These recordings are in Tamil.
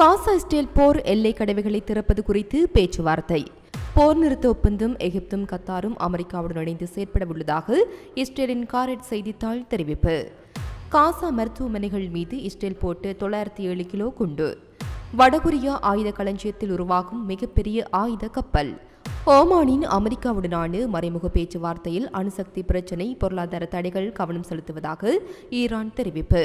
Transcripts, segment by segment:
காசா இஸ்ரேல் போர் எல்லை கடவைகளை திறப்பது குறித்து பேச்சுவார்த்தை. போர் நிறுத்த ஒப்பந்தம் எகிப்தும் கத்தாரும் அமெரிக்காவுடன் இணைந்து செயற்பட உள்ளதாக இஸ்ரேலின் காரெட் செய்தித்தாள் தெரிவிப்பு. காசா மருத்துவமனைகள் மீது இஸ்ரேல் போட்டு தொள்ளாயிரத்தி ஏழு கிலோ குண்டு. வடகொரியா ஆயுத களஞ்சியத்தில் உருவாகும் மிகப்பெரிய ஆயுத கப்பல். ஓமானின் அமெரிக்காவுடனான மறைமுக பேச்சுவார்த்தையில் அணுசக்தி பிரச்சினை பொருளாதார தடைகள் கவனம் செலுத்துவதாக ஈரான் தெரிவிப்பு.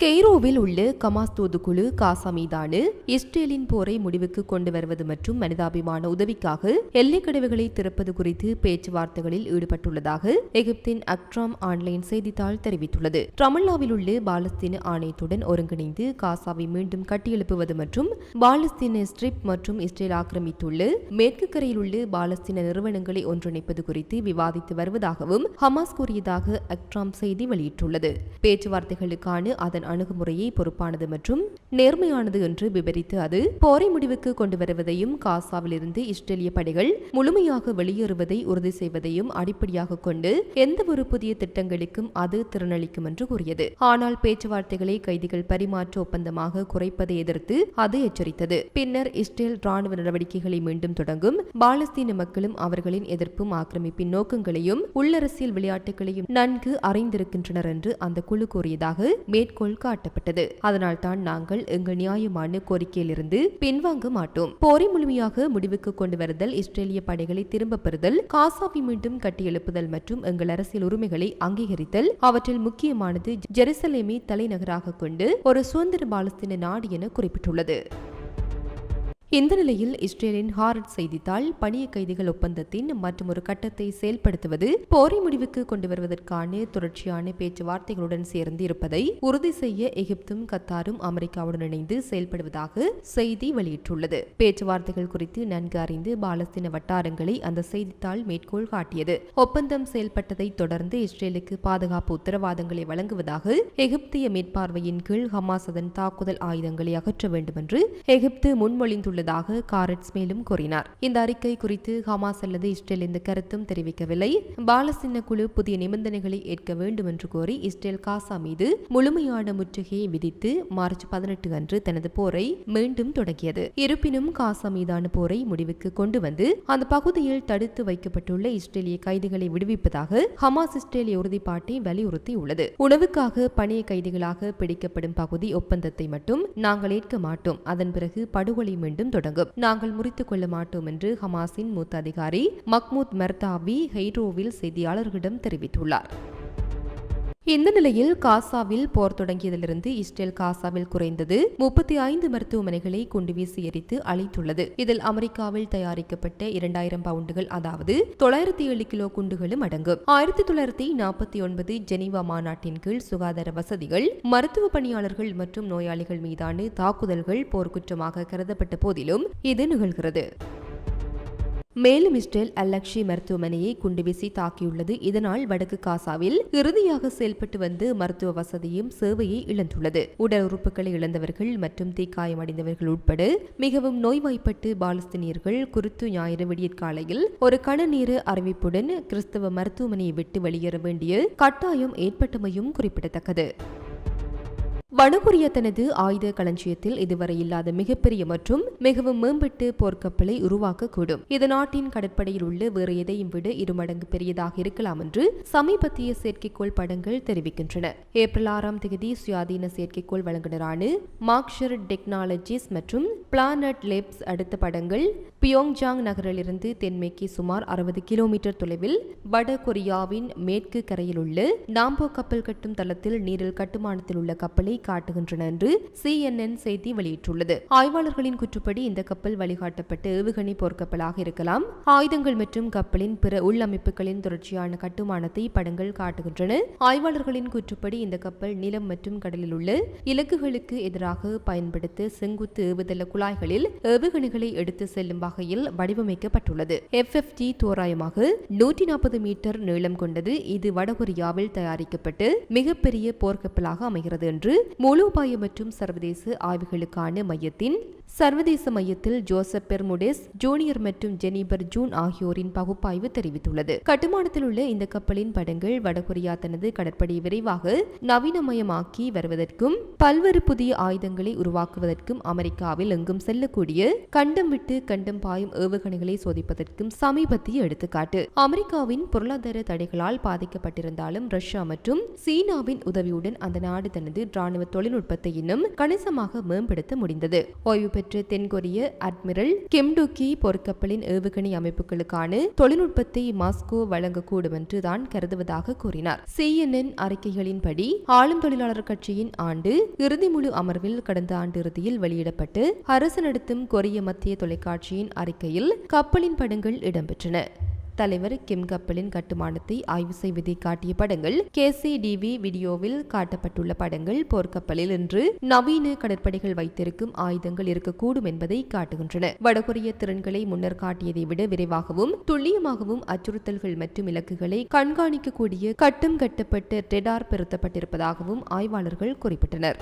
கெய்ரோவில் உள்ள கமாஸ் தூதுக்குழு காசா மீதான இஸ்ரேலின் போரை முடிவுக்கு கொண்டு வருவது மற்றும் மனிதாபிமான உதவிக்காக எல்லைக்கடவுகளை திறப்பது குறித்து பேச்சுவார்த்தைகளில் ஈடுபட்டுள்ளதாக எகிப்தின் அக்ட்ராம் ஆன்லைன் செய்தித்தாள் தெரிவித்துள்ளது. ரமல்லாவில் உள்ள பாலஸ்தீன ஆணையத்துடன் ஒருங்கிணைந்து காசாவை மீண்டும் கட்டியெழுப்புவது மற்றும் பாலஸ்தீன ஸ்ட்ரிப் மற்றும் இஸ்ரேல் ஆக்கிரமித்துள்ள மேற்கு கரையில் உள்ள பாலஸ்தீன நிறுவனங்களை ஒன்றிணைப்பது குறித்து விவாதித்து வருவதாகவும் ஹமாஸ் கூறியதாக அக்ட்ராம் செய்தி வெளியிட்டுள்ளது. பேச்சுவார்த்தைகளுக்கான அதன் அணுகுமுறையை பொறுப்பானது மற்றும் நேர்மையானது என்று விவரித்து அது போரை முடிவுக்கு கொண்டு வருவதையும் காசாவிலிருந்து இஸ்ரேலிய படைகள் முழுமையாக வெளியேறுவதை உறுதி செய்வதையும் அடிப்படையாக கொண்டு எந்த ஒரு புதிய திட்டங்களுக்கும் அது திறனளிக்கும் என்று கூறியது. ஆனால் பேச்சுவார்த்தைகளை கைதிகள் பரிமாற்ற ஒப்பந்தமாக குறைப்பதை எதிர்த்து அது எச்சரித்தது. பின்னர் இஸ்ரேல் ராணுவ நடவடிக்கைகளை மீண்டும் தொடங்கும் பாலஸ்தீன மக்களும் அவர்களின் எதிர்ப்பும் ஆக்கிரமிப்பின் நோக்கங்களையும் உள்ளரசியல் விளையாட்டுகளையும் நன்கு அறிந்திருக்கின்றனர் என்று அந்த குழு கூறியதாக மேற்கோள் காட்டப்பட்டது. அதனால் தான் நாங்கள் எங்கள் நியாயமான கோரிக்கையிலிருந்து பின்வாங்க மாட்டோம். போரை முழுமையாக முடிவுக்கு கொண்டு வருதல் இஸ்ரேலிய படைகளை திரும்ப பெறுதல் காசாவை மீண்டும் கட்டியெழுப்புதல் மற்றும் எங்கள் அரசியல் உரிமைகளை அங்கீகரித்தல் அவற்றில் முக்கியமானது ஜெருசலேமை தலைநகராக கொண்டு ஒரு சுதந்திர பாலஸ்தீன நாடு என குறிப்பிட்டுள்ளது. இந்த நிலையில் இஸ்ரேலின் ஹாரட் செய்தித்தாள் பணிய கைதிகள் ஒப்பந்தத்தின் மற்றும் ஒரு கட்டத்தை செயல்படுத்துவது போரை முடிவுக்கு கொண்டு வருவதற்கான தொடர்ச்சியான பேச்சுவார்த்தைகளுடன் சேர்ந்து இருப்பதை உறுதி செய்ய எகிப்தும் கத்தாரும் அமெரிக்காவுடன் இணைந்து செயல்படுவதாக செய்தி வெளியிட்டுள்ளது. பேச்சுவார்த்தைகள் குறித்து நன்கு அறிந்து பாலஸ்தீன வட்டாரங்களை அந்த செய்தித்தாள் மேற்கோள் காட்டியது. ஒப்பந்தம் செயல்பட்டதை தொடர்ந்து இஸ்ரேலுக்கு பாதுகாப்பு உத்தரவாதங்களை வழங்குவதாக எகிப்திய மேற்பார்வையின் கீழ் ஹமாஸ் அதன் தாக்குதல் ஆயுதங்களை அகற்ற வேண்டும் என்று எகிப்து முன்மொழிந்துள்ளது. உள்ளதாக காரட்ஸ் மேலும் கூறினார். இந்த அறிக்கை குறித்து ஹமாஸ் அல்லது இஸ்ரேல் எந்த கருத்தும் தெரிவிக்கவில்லை. பாலஸ்தீன குழு புதிய நிபந்தனைகளை ஏற்க வேண்டும் என்று கோரி இஸ்ரேல் காசா மீது முழுமையான முற்றுகையை விதித்து மார்ச் பதினெட்டு அன்று தனது போரை மீண்டும் தொடங்கியது. இருப்பினும் காசா மீதான போரை முடிவுக்கு கொண்டு வந்து அந்த பகுதியில் தடுத்து வைக்கப்பட்டுள்ள இஸ்ரேலிய கைதிகளை விடுவிப்பதாக ஹமாஸ் இஸ்ரேலிய உறுதிப்பாட்டை வலியுறுத்தியுள்ளது. உணவுக்காக பணிய கைதிகளாக பிடிக்கப்படும் பகுதி ஒப்பந்தத்தை மட்டும் நாங்கள் ஏற்க மாட்டோம். அதன் பிறகு படுகொலை மீண்டும் தொடங்கும். நாங்கள் முறித்துக் கொள்ள மாட்டோம் என்று ஹமாஸின் மூத்த அதிகாரி மக்மூத் மெர்தாவி ஹெய்ரோவில் செய்தியாளர்களிடம் தெரிவித்துள்ளார். இந்த நிலையில் காசாவில் போர் தொடங்கியதிலிருந்து இஸ்ரேல் காசாவில் குறைந்தது முப்பத்தி ஐந்து மருத்துவமனைகளை குண்டுவீசி எரித்து அழித்துள்ளது. இதில் அமெரிக்காவில் தயாரிக்கப்பட்ட இரண்டாயிரம் பவுண்டுகள் அதாவது தொள்ளாயிரத்தி ஏழு கிலோ குண்டுகளும் அடங்கும். ஆயிரத்தி தொள்ளாயிரத்தி நாற்பத்தி ஒன்பது ஜெனீவா மாநாட்டின் கீழ் சுகாதார வசதிகள் மருத்துவ பணியாளர்கள் மற்றும் நோயாளிகள் மீதான தாக்குதல்கள் போர்க்குற்றமாக கருதப்பட்ட போதிலும் இது நிகழ்கிறது. மேலும் இஸ்ரேல் அல்லக்ஷி மருத்துவமனையை குண்டுவீசி தாக்கியுள்ளது. இதனால் வடக்கு காசாவில் இறுதியாக செயல்பட்டு வந்து மருத்துவ வசதியும் சேவையை இழந்துள்ளது. உடல் உறுப்புகளை இழந்தவர்கள் மற்றும் தீக்காயமடைந்தவர்கள் உட்பட மிகவும் நோய்வாய்ப்பட்டு பாலஸ்தீனியர்கள் குருத்து ஞாயிறு விடியற்காலையில் ஒரு கணநீர அறிவிப்புடன் கிறிஸ்தவ மருத்துவமனையை விட்டு வெளியேற வேண்டிய கட்டாயம் ஏற்பட்டமையும் குறிப்பிடத்தக்கது. வடகொரியா தனது ஆயுத களஞ்சியத்தில் இதுவரை இல்லாத மிகப்பெரிய மற்றும் மிகவும் மேம்பட்டு போர்க்கப்பலை உருவாக்கக்கூடும். இது நாட்டின் கடற்படையில் உள்ள வேறு எதையும் விட இருமடங்கு பெரியதாக இருக்கலாம் என்று சமீபத்திய செயற்கைக்கோள் படங்கள் தெரிவிக்கின்றன. ஏப்ரல் ஆறாம் தேதி சுயாதீன செயற்கைக்கோள் வழங்குனரான மார்க்ஷர் டெக்னாலஜிஸ் மற்றும் பிளானட் லேப்ஸ் அடுத்த படங்கள் பியோங்ஜாங் நகரிலிருந்து தென்மேற்கே சுமார் அறுபது கிலோமீட்டர் தொலைவில் வட கொரியாவின் மேற்கு கரையில் உள்ள நாம்போ கப்பல் கட்டும் தளத்தில் நீரில் கட்டுமானத்தில் உள்ள கப்பலை காட்டுகின்றன என்று சிஎன்என் செய்தி வெளியிட்டுள்ளது. ஆய்வாளர்களின் கூற்றுப்படி இந்த கப்பல் வழிகாட்டப்பட்ட ஏவுகணை போர்க்கப்பலாக இருக்கலாம். ஆயுதங்கள் மற்றும் கப்பலின் பிற உள்ளமைப்புகளின் தொடர்ச்சியான கட்டுமானத்தை படங்கள் காட்டுகின்றன. ஆய்வாளர்களின் கூற்றுப்படி இந்த கப்பல் நிலம் மற்றும் கடலில் உள்ள இலக்குகளுக்கு எதிராக பயன்படுத்த செங்குத்து ஏவுதள குழாய்களில் ஏவுகணைகளை எடுத்து செல்லும் வகையில் வடிவமைக்கப்பட்டுள்ளது. எஃப்எஃப்டி தோராயமாக நூற்றி நாற்பது மீட்டர் நீளம் கொண்டது இது வடகொரியாவில் தயாரிக்கப்பட்டு மிகப்பெரிய போர்க்கப்பலாக அமைகிறது என்று மூலோபாய மற்றும் சர்வதேச ஆய்வுகளுக்கான மையத்தின் சர்வதேச மையத்தில் ஜோசப் பெர்முடேஸ் ஜூனியர் மற்றும் ஜெனிபர் ஜூன் ஆகியோரின் பகுப்பாய்வு தெரிவித்துள்ளது. கட்டுமானத்தில் உள்ள இந்த கப்பலின் படங்கள் வடகொரியா தனது கடற்படை விரைவாக நவீனமயமாக்கி வருவதற்கும் பல்வேறு புதிய ஆயுதங்களை உருவாக்குவதற்கும் அமெரிக்காவில் எங்கும் செல்லக்கூடிய கண்டம் விட்டு கண்டம் பாயும் ஏவுகணைகளை சோதிப்பதற்கும் சமீபத்திய எடுத்துக்காட்டு. அமெரிக்காவின் பொருளாதார தடைகளால் பாதிக்கப்பட்டிருந்தாலும் ரஷ்யா மற்றும் சீனாவின் உதவியுடன் அந்த நாடு தனது ராணுவ தொழில்நுட்பத்தை இன்னும் கணிசமாக மேம்படுத்த முடிந்தது. ஓய்வு பெற்ற தென்கொரிய அட்மிரல் கெம்டுக்கி போர்க்கப்பலின் ஏவுகணை அமைப்புகளுக்கான தொழில்நுட்பத்தை மாஸ்கோ வழங்கக்கூடும் என்று தான் கருதுவதாக கூறினார். சிஎன்என் அறிக்கைகளின்படி ஆளும் தொழிலாளர் கட்சியின் ஆண்டு இறுதி முழு அமர்வில் கடந்த ஆண்டு இறுதியில் வெளியிடப்பட்டு அரசு நடத்தும் கொரிய மத்திய தொலைக்காட்சியின் அறிக்கையில் கப்பலின் படங்கள் இடம்பெற்றன. தலைவர் கிம் கப்பலின் கட்டுமானத்தை ஆய்வு செய்வதை காட்டிய படங்கள் கேசிடிவி வீடியோவில் காட்டப்பட்டுள்ள படங்கள். போர்க்கப்பலில் இன்று நவீன கடற்படைகள் வைத்திருக்கும் ஆயுதங்கள் இருக்கக்கூடும் என்பதை காட்டுகின்றன. வடகொரிய திறன்களை முன்னர் காட்டியதை விட விரைவாகவும் துல்லியமாகவும் அச்சுறுத்தல்கள் மற்றும் இலக்குகளை கண்காணிக்கக்கூடிய கட்டும் கட்டப்பட்ட ரெடார் பெருத்தப்பட்டிருப்பதாகவும் ஆய்வாளர்கள் குறிப்பிட்டனர்.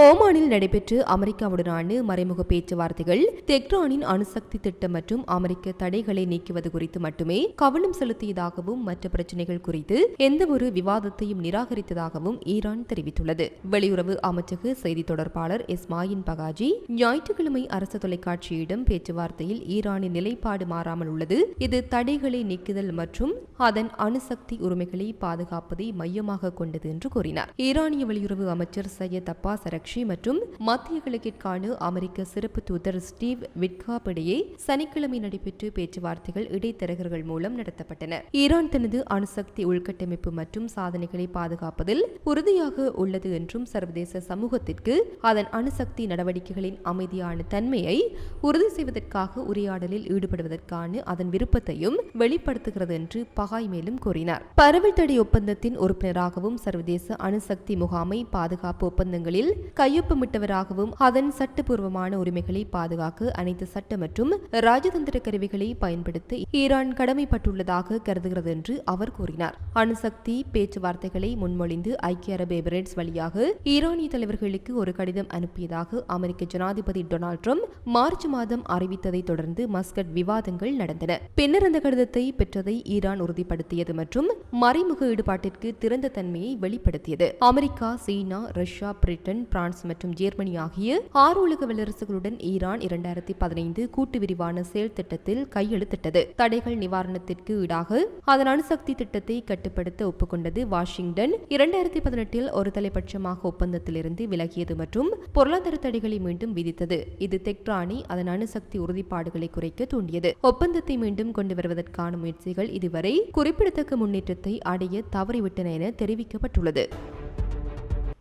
ஓமானில் நடைபெற்ற அமெரிக்காவுடனான மறைமுக பேச்சுவார்த்தைகள் தெக்ரானின் அணுசக்தி திட்டம் மற்றும் அமெரிக்க தடைகளை நீக்குவது குறித்து மட்டுமே கவனம் செலுத்தியதாகவும் மற்ற பிரச்சினைகள் குறித்து எந்தவொரு விவாதத்தையும் நிராகரித்ததாகவும் ஈரான் தெரிவித்துள்ளது. வெளியுறவு அமைச்சக செய்தி தொடர்பாளர் இஸ்மாயின் பகாஜி ஞாயிற்றுக்கிழமை அரசு தொலைக்காட்சியிடம் பேச்சுவார்த்தையில் ஈரானின் நிலைப்பாடு மாறாமல் உள்ளது இது தடைகளை நீக்குதல் மற்றும் அதன் அணுசக்தி உரிமைகளை பாதுகாப்பதை மையமாக கொண்டது என்று கூறினார். ஈரானிய வெளியுறவு அமைச்சர் சையத் சரக் அரக்ஷி மற்றும் மத்திய கிழக்கிற்கான அமெரிக்க சிறப்பு தூதர் ஸ்டீவ் விட்காப் இடையே சனிக்கிழமை நடைபெற்ற பேச்சுவார்த்தைகள் இடைத்தரகர்கள் மூலம் நடத்தப்பட்டன. ஈரான் தனது அணுசக்தி உள்கட்டமைப்பு மற்றும் சாதனைகளை பாதுகாப்பதில் உறுதியாக உள்ளது என்றும் சர்வதேச சமூகத்திற்கு அதன் அணுசக்தி நடவடிக்கைகளின் அமைதியான தன்மையை உறுதி செய்வதற்காக உரையாடலில் ஈடுபடுவதற்கான அதன் விருப்பத்தையும் வெளிப்படுத்துகிறது என்று பகாய் மேலும் கூறினார். பரவல் தடை ஒப்பந்தத்தின் உறுப்பினராகவும் சர்வதேச அணுசக்தி முகாமை பாதுகாப்பு ஒப்பந்தங்களில் கையொப்பமிட்டவராகவும் அதன் சட்டப்பூர்வமான உரிமைகளை பாதுகாக்க அனைத்து சட்ட மற்றும் ராஜதந்திர கருவிகளை பயன்படுத்த ஈரான் கடமைப்பட்டுள்ளதாக கருதுகிறது என்று அவர் கூறினார். அணுசக்தி பேச்சுவார்த்தைகளை முன்மொழிந்து ஐக்கிய அரபு எமிரேட்ஸ் வழியாக ஈரானிய தலைவர்களுக்கு ஒரு கடிதம் அனுப்பியதாக அமெரிக்க ஜனாதிபதி டொனால்ட் ட்ரம்ப் மார்ச் மாதம் அறிவித்ததை தொடர்ந்து மஸ்கட் விவாதங்கள் நடந்தன. பின்னர் அந்த கடிதத்தை பெற்றதை ஈரான் உறுதிப்படுத்தியது மற்றும் மறைமுக ஈடுபாட்டிற்கு திறந்த தன்மையை வெளிப்படுத்தியது. America China Russia Britain France மற்றும் ஜெர்மனி ஆகிய ஆறு உலக வல்லரசுகளுடன் ஈரான் இரண்டாயிரத்தி பதினைந்து கூட்டு விரிவான செயல் திட்டத்தில் கையெழுத்திட்டது. தடைகள் நிவாரணத்திற்கு ஈடாக அதன் அணுசக்தி திட்டத்தை கட்டுப்படுத்த ஒப்புக்கொண்டது வாஷிங்டன். இரண்டாயிரத்தி பதினெட்டில் ஒரு தலைபட்சமாக ஒப்பந்தத்திலிருந்து விலகியது மற்றும் பொருளாதார தடைகளை மீண்டும் விதித்தது. இது தெக்ரானை அதன் அணுசக்தி உறுதிப்பாடுகளை குறைக்க தூண்டியது. ஒப்பந்தத்தை மீண்டும் கொண்டு வருவதற்கான முயற்சிகள் இதுவரை குறிப்பிடத்தக்க முன்னேற்றத்தை அடைய தவறிவிட்டன என தெரிவிக்கப்பட்டுள்ளது.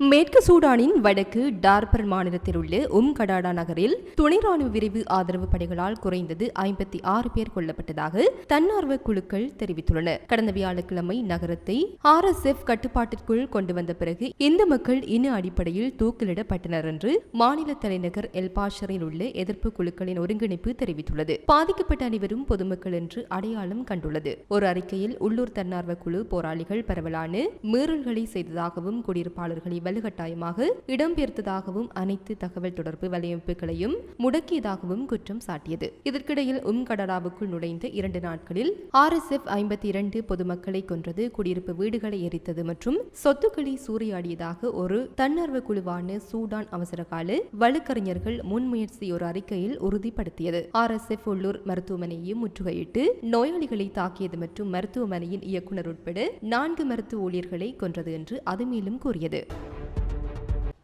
மேற்கு சூடானின் வடக்கு டார்பர் மாநிலத்தில் உள்ள உம் நகரில் துணை ராணுவ விரைவு ஆதரவு படைகளால் குறைந்தது ஐம்பத்தி ஆறு பேர் கொல்லப்பட்டதாக தன்னார்வ குழுக்கள் தெரிவித்துள்ளன. கடந்த வியாழக்கிழமை நகரத்தை ஆர் எஸ் எஃப் கட்டுப்பாட்டிற்குள் கொண்டு வந்த பிறகு இந்த மக்கள் இன அடிப்படையில் தூக்கிலிடப்பட்டனர் என்று மாநில தலைநகர் எல்பாஷரில் உள்ள எதிர்ப்பு குழுக்களின் ஒருங்கிணைப்பு தெரிவித்துள்ளது. பாதிக்கப்பட்ட அனைவரும் பொதுமக்கள் என்று அடையாளம் கண்டுள்ளது. ஒரு அறிக்கையில் உள்ளூர் தன்னார்வ குழு போராளிகள் பரவலான மீறல்களை செய்ததாகவும் குடியிருப்பாளர்களை வலுக்கட்டாயமாக இடம்பெயர்த்ததாகவும் அனைத்து தகவல் தொடர்பு வலையமைப்புகளையும் முடக்கியதாகவும் குற்றம் சாட்டியது. இதற்கிடையில் உம்கடராவுக்குள் நுழைந்த இரண்டு நாட்களில் ஆர் எஸ் எஃப் ஐம்பத்தி இரண்டு பொதுமக்களை கொன்றது குடியிருப்பு வீடுகளை எரித்தது மற்றும் சொத்துக்களை சூறையாடியதாக ஒரு தன்னார்வ குழுவான சூடான் அவசரகால வழக்கறிஞர்கள் முன்முயற்சி ஒரு அறிக்கையில் உறுதிப்படுத்தியது. ஆர் எஸ் எஃப் உள்ளூர் மருத்துவமனையையும் முற்றுகையிட்டு நோயாளிகளை தாக்கியது மற்றும் மருத்துவமனையின் இயக்குனர் உட்பட நான்கு மருத்துவ ஊழியர்களை கொன்றது என்று அது மேலும் கூறியது.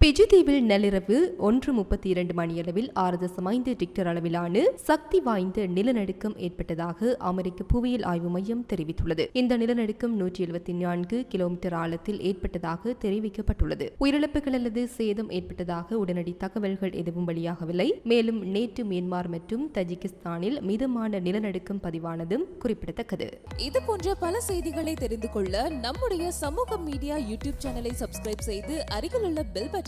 பிஜி தீவில் நள்ளிரவு ஒன்று முப்பத்தி இரண்டு மணியளவில் ஆறு தசம் ஐந்து டிக்டர் அளவிலான சக்தி வாய்ந்த நிலநடுக்கம் ஏற்பட்டதாக அமெரிக்க புவியியல் ஆய்வு மையம் தெரிவித்துள்ளது. இந்த நிலநடுக்கம் நூற்றி எழுபத்தி நான்கு கிலோமீட்டர் ஆழத்தில் ஏற்பட்டதாக தெரிவிக்கப்பட்டுள்ளது. உயிரிழப்புகள் அல்லது சேதம் ஏற்பட்டதாக உடனடி தகவல்கள் எதுவும் வெளியாகவில்லை. மேலும் நேற்று மியான்மர் மற்றும் தஜிகிஸ்தானில் மிதமான நிலநடுக்கம் பதிவானதும் குறிப்பிடத்தக்கது. இது போன்ற பல செய்திகளை தெரிந்து கொள்ள நம்முடைய சமூக மீடியா யூடியூப் சேனலை சப்ஸ்கிரைப் செய்து அருகிலுள்ள பெல் பட்டன்